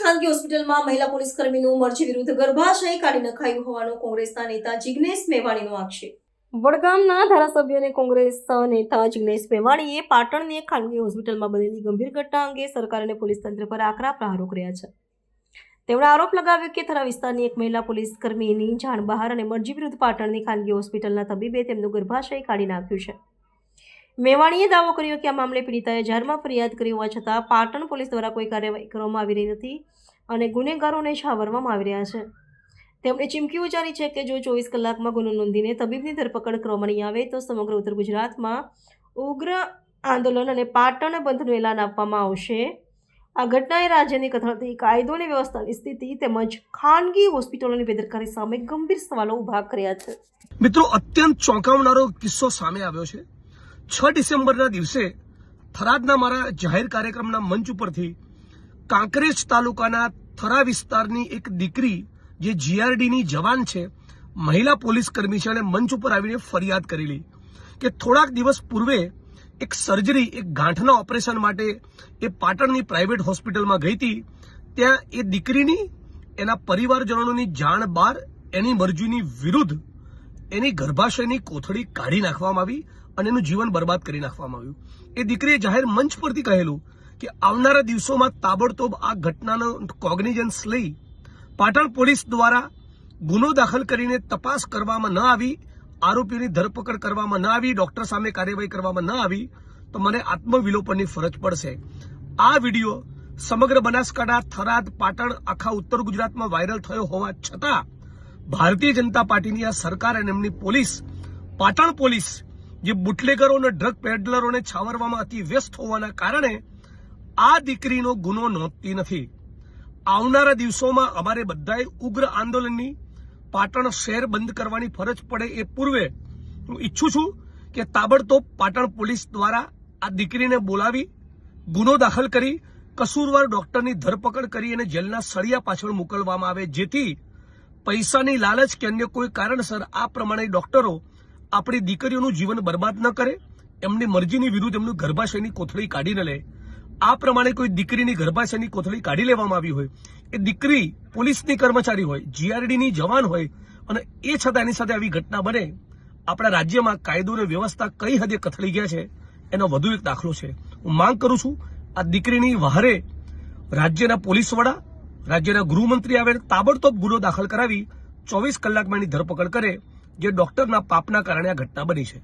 ખાનગી હોસ્પિટલમાં મહિલા પોલીસ કર્મીનું મરજી વિરુદ્ધ ગર્ભાશય કાઢી નખાયું હોવાનો કોંગ્રેસના નેતા જિગ્નેશ મેવાણીનો આક્ષેપ. વડગામના ધારાસભ્ય અને કોંગ્રેસ નેતા જિગ્નેશ મેવાણીએ પાટણની ખાનગી હોસ્પિટલમાં બનેલી ગંભીર ઘટના અંગે સરકાર અને પોલીસ તંત્ર પર આકરા પ્રહારો કર્યા છે. તેમણે આરોપ લગાવ્યો કે થરા વિસ્તારની એક મહિલા પોલીસ કર્મીની જાણ બહાર અને મરજી વિરુદ્ધ પાટણની ખાનગી હોસ્પિટલના તબીબે તેમનું ગર્ભાશય કાઢી નાખ્યું છે. મેવાણીએ દાવો કર્યો કે આ મામલે પીડિતાએ જાહેરમાં ફરિયાદ કરી હોવા છતાં પાટણ પોલીસ દ્વારા કોઈ કાર્યવાહી કરવામાં આવી રહી નથી અને ગુનેગારોને છાવરવામાં આવી રહ્યા છે. તેમણે ચીમકી ઉચ્ચારી છે કે જો ચોવીસ કલાકમાં ગુનો નોંધીને તબીબની ધરપકડ કરવામાં આવે તો સમગ્ર ઉત્તર ગુજરાતમાં ઉગ્ર આંદોલન અને પાટણ બંધનું એલાન આપવામાં આવશે. આ ઘટનાએ રાજ્યની કથળતી કાયદો અને વ્યવસ્થાની સ્થિતિ તેમજ ખાનગી હોસ્પિટલોની બેદરકારી સામે ગંભીર સવાલો ઊભા કર્યા છે. મિત્રો, અત્યંત ચોંકાવનારો કિસ્સો સામે આવ્યો છે. છ ડિસેમ્બરના દિવસે થરાદના મારા જાહેર કાર્યક્રમના મંચ ઉપરથી કાંકરેજ તાલુકાના થરા વિસ્તારની એક દીકરી જે જીઆરડીની જવાન છે, મહિલા પોલીસ કર્મી છે અને મંચ ઉપર આવીને ફરિયાદ કરેલી કે થોડાક દિવસ પૂર્વે એક સર્જરી, એક ગાંઠના ઓપરેશન માટે એ પાટણની પ્રાઇવેટ હોસ્પિટલમાં ગઈ હતી. ત્યાં એ દીકરીની, એના પરિવારજનોની જાણ બહાર એની મરજીની વિરુદ્ધ એની ગર્ભાશયની કોથળી કાઢી નાખવામાં આવી અને એનું જીવન બરબાદ કરી નાખવામાં આવ્યું. એ દીકરીએ જાહેર મંચ પરથી કહેલું કે આવનારા દિવસોમાં તાબડતોબ આ ઘટનાનો કોગ્નિજન્સ લઈ પાટણ પોલીસ દ્વારા ગુનો દાખલ કરીને તપાસ કરવામાં ન આવી, આરોપીની ધરપકડ કરવામાં ન આવી, ડોક્ટર સામે કાર્યવાહી કરવામાં ન આવી, તો મને આત્મવિલોપનની ફરજ પડશે. આ વીડિયો સમગ્ર બનાસકાંઠા થરાદ પાટણ આખા ઉત્તર ગુજરાતમાં વાયરલ થયો હોવા છતાં ભારતીય જનતા પાર્ટીની આ સરકાર અને એમની પોલીસ, પાટણ પોલીસ, જે બુટલેગરો અને ડ્રગ પેડલરોને છાવરવામાં અતિ વ્યસ્ત હોવાના કારણે આ દીકરીનો ગુનો નોંધતી નથી. આવનારા દિવસોમાં અમારે બધાએ ઉગ્ર આંદોલનની પાટણ શહેર બંધ કરવાની ફરજ પડે એ પૂર્વે હું ઈચ્છું છું કે તાબડતોબ પાટણ પોલીસ દ્વારા આ દીકરીને બોલાવી, ગુનો દાખલ કરી, કસૂરવાર ડોક્ટરની ધરપકડ કરી અને જેલના સળિયા પાછળ મોકલવામાં આવે, જેથી પૈસાની લાલચ કે અન્ય કોઈ કારણસર આ પ્રમાણે ડોક્ટરો આપણી દીકરીઓનું જીવન બરબાદ ન કરે, એમની મરજીની વિરુદ્ધ એમનું ગર્ભાશયની કોથળી કાઢી ન લે. આ પ્રમાણે કોઈ દીકરીની ગર્ભાશયની કોથળી કાઢી લેવામાં આવી હોય, એ દીકરી પોલીસની કર્મચારી હોય જીઆરડીની જવાન હોય, અને એ છતાં એની સાથે આવી ઘટના બને, આપણા રાજ્યમાં કાયદો અને વ્યવસ્થા કઈ હદે કથળી ગયા છે, એનો વધુ એક દાખલો છે. હું માંગ કરું છું, આ દીકરીની વહારે રાજ્યના પોલીસ વડા રાજ્યના ગૃહમંત્રી આવે તાબડતોબ ગુનો દાખલ કરાવી ચોવીસ કલાકમાં એની ધરપકડ કરે જે ડોક્ટરના પાપના કારણે આ ઘટના બની છે.